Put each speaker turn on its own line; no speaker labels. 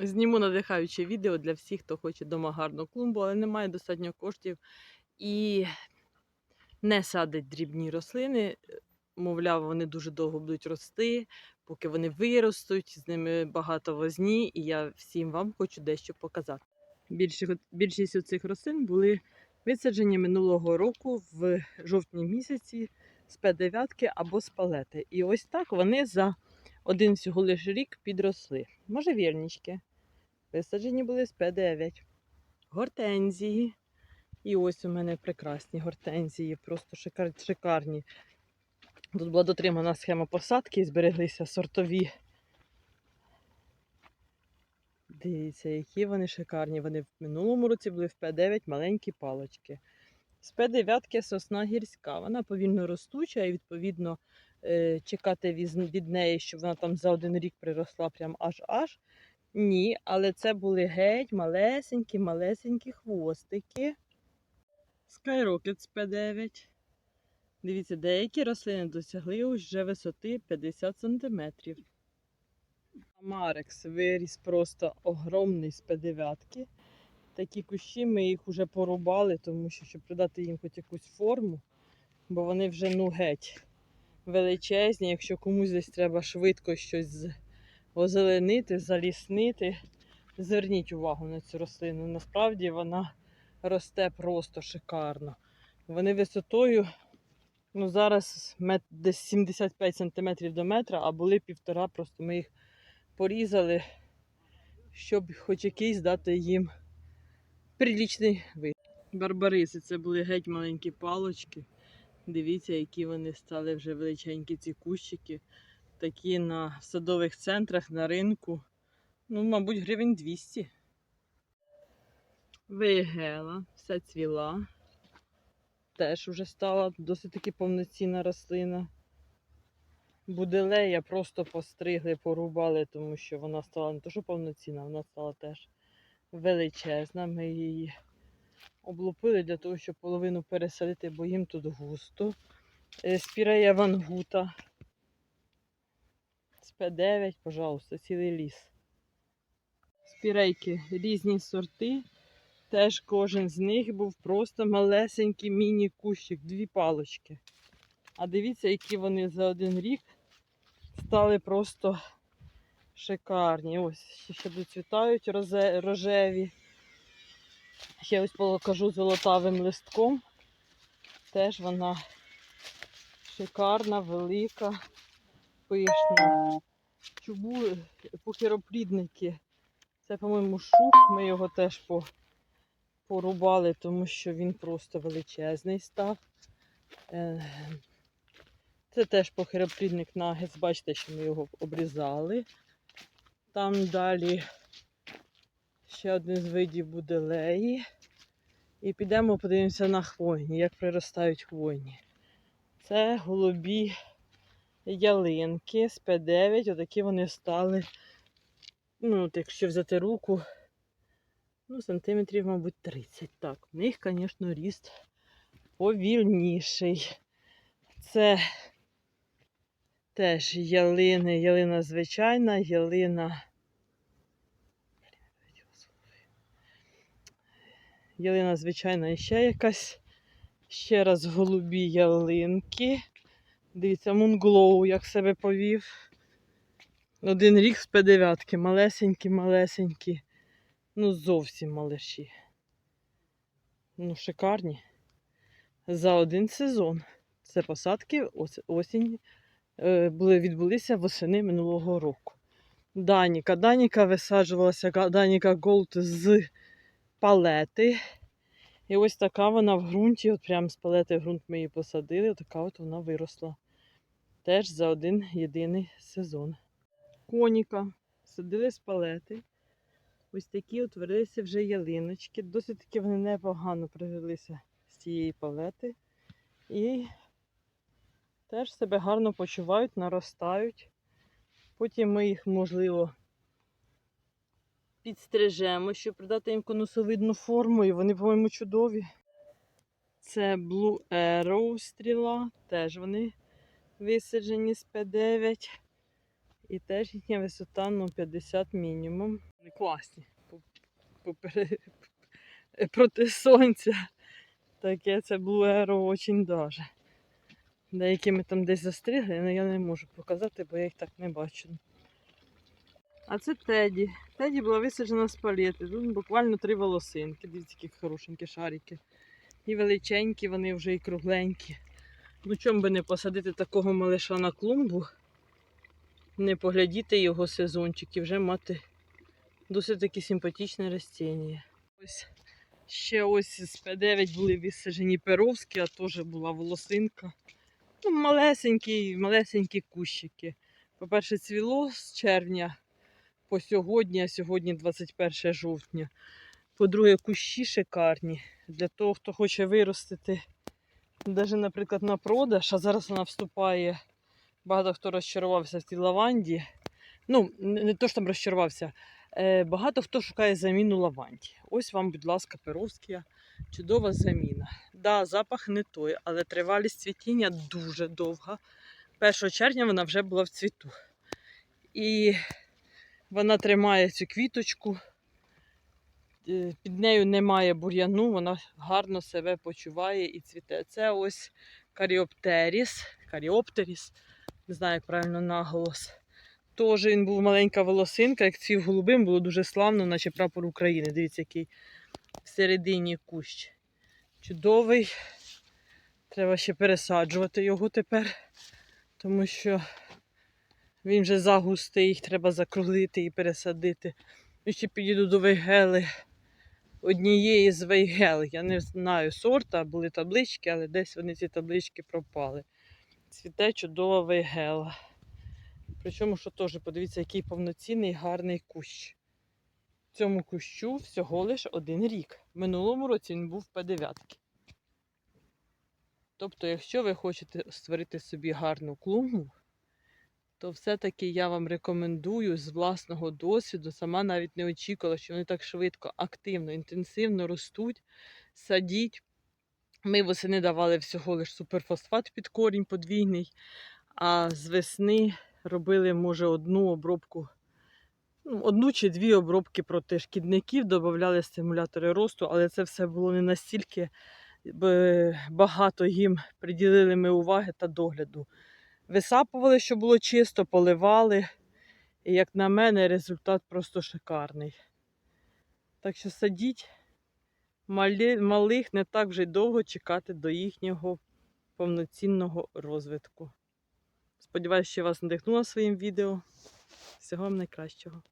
Зніму надихаюче відео для всіх, хто хоче дома гарну клумбу, але не має достатньо коштів і не садить дрібні рослини. Мовляв, вони дуже довго будуть рости, поки вони виростуть, з ними багато возні, і я всім вам хочу дещо показати. Більшість, більшість цих рослин були висаджені минулого року в жовтні місяці з П9 або з палети. І ось так вони за один всього лиш рік підросли. Можжевірнички. Висаджені були з П9. Гортензії. І ось у мене прекрасні гортензії, просто шикар... шикарні. Тут була дотримана схема посадки і збереглися сортові. Дивіться, які вони шикарні. Вони в минулому році були в П9 маленькі палочки. З П9 сосна гірська. Вона повільно ростуча і, відповідно, чекати від, неї, щоб вона там за один рік приросла прям аж-аж. Ні, але це були геть малесенькі, малесенькі хвостики. Skyrocket з П9. Дивіться, деякі рослини досягли вже висоти 50 см. Марекс виріс просто огромний з П9. Такі кущі ми їх вже порубали, тому що щоб придати їм хоч якусь форму, бо вони вже ну геть величезні. Якщо комусь десь треба швидко щось озеленити, заліснити, зверніть увагу на цю рослину. Насправді вона росте просто шикарно. Вони висотою, ну зараз десь 75 см до метра, а були півтора, просто ми їх порізали, щоб хоч якийсь дати їм прилічний вид. Барбариси це були геть маленькі палочки. Дивіться, які вони стали вже величенькі ці кущики. Такі на садових центрах, на ринку. Ну, мабуть, гривень 200. Вигела, все цвіла. Теж вже стала досить таки повноцінна рослина. Буделея просто постригли, порубали, тому що вона стала не то, що повноцінна, вона стала теж величезна. Ми її облупили для того, щоб половину пересадити, бо їм тут густо. Е, Спірея вангута. З П9, пожалуйста, цілий ліс. Спірейки різні сорти. Теж кожен з них був просто малесенький міні-кущик, дві палочки. А дивіться, які вони за один рік стали просто шикарні. Ось ще, доцвітають рожеві. Ще ось покажу золотавим листком. Теж вона шикарна, велика, пишна. Чубу покероплідники. Це, по-моєму, шух. Ми його теж по, порубали, тому що він просто величезний став. Е, Це теж похироплідник нагетс. Бачите, що ми його обрізали. Там далі ще один з видів буде. І підемо подивимося на хвойні, як приростають хвойні. Це голубі ялинки з П9. Отакі вони стали. Ну, якщо взяти руку, ну, сантиметрів, мабуть, 30. Так, в них, звісно, ріст повільніший. Це теж ялини, ялина звичайна, ялина. Ялина звичайна ще якась. Ще раз голубі ялинки. Дивіться, Мунглоу як себе повів. Один рік з П9. Малесенькі, малесенькі. Ну, зовсім малиші. Ну, шикарні. За один сезон. Це посадки ос- осінь е, були, відбулися восени минулого року. Даніка. Даніка висаджувалася, Даніка Голд з палети. І ось така вона в ґрунті, от прямо з палети в ґрунт ми її посадили, така от вона виросла. Теж за один єдиний сезон. Коніка. Садили з палети. Ось такі утворилися вже ялиночки. Досить таки вони непогано прижилися з цієї палети. І теж себе гарно почувають, наростають. Потім ми їх, можливо, підстрижемо, щоб придати їм конусовидну форму, і вони, по-моєму, чудові. Це Blue Arrow стріла, теж вони висаджені з П9. І теж їхня висота ну, 50 мінімум. Вони класні. По- попере- Проти сонця. Таке це Blue Arrow очень даже. Деякі ми там десь застрігли, але я не можу показати, бо я їх так не бачу. А це Теді. Теді була висаджена з палети. Тут буквально три волосинки. Дивіться, які хорошенькі шарики. І величенькі, вони вже і кругленькі. Ну чому би не посадити такого малиша на клумбу, не поглядіти його сезончик і вже мати досить таки симпатичне ростіння. Ось ще ось з П9 були висаджені перовські, а теж була волосинка. Ну, малесенькі, малесенькі кущики. По-перше, цвіло з червня по сьогодні, а сьогодні 21 жовтня. По-друге, кущі шикарні. Для того, хто хоче виростити, навіть, наприклад, на продаж, а зараз вона вступає. Багато хто розчарувався в цій лаванді. Ну, не то, що там розчарувався. Е, багато хто шукає заміну лаванді. Ось вам, будь ласка, перовська чудова заміна. Да, запах не той, але тривалість цвітіння дуже довга. 1 червня вона вже була в цвіту. І вона тримає цю квіточку. Е, Під нею немає бур'яну, вона гарно себе почуває і цвіте. Це ось каріоптеріс, каріоптеріс, не знаю, як правильно наголос. Теж він був маленька волосинка, як цвів голубим, було дуже славно, наче прапор України. Дивіться, який всередині кущ. Чудовий. Треба ще пересаджувати його тепер, тому що він вже загустий, їх треба закруглити і пересадити. І ще підійду до вейгели. Однієї з вейгел. Я не знаю сорта, були таблички, але десь вони ці таблички пропали. Цвіте чудова вейгела. Причому, що теж, подивіться, який повноцінний гарний кущ. Цьому кущу всього лише один рік. Минулому році він був П9. Тобто, якщо ви хочете створити собі гарну клумбу, то все-таки я вам рекомендую з власного досвіду, сама навіть не очікувала, що вони так швидко, активно, інтенсивно ростуть, садіть. Ми восени давали всього лише суперфосфат під корінь подвійний, а з весни робили, може, одну обробку, ну, одну чи дві обробки проти шкідників, додавали стимулятори росту, але це все було не настільки багато їм приділили ми уваги та догляду. Висапували, щоб було чисто, поливали. І, як на мене, результат просто шикарний. Так що садіть малих не так вже довго чекати до їхнього повноцінного розвитку. Сподіваюсь, що я вас надихнула своїм відео. Всього вам найкращого.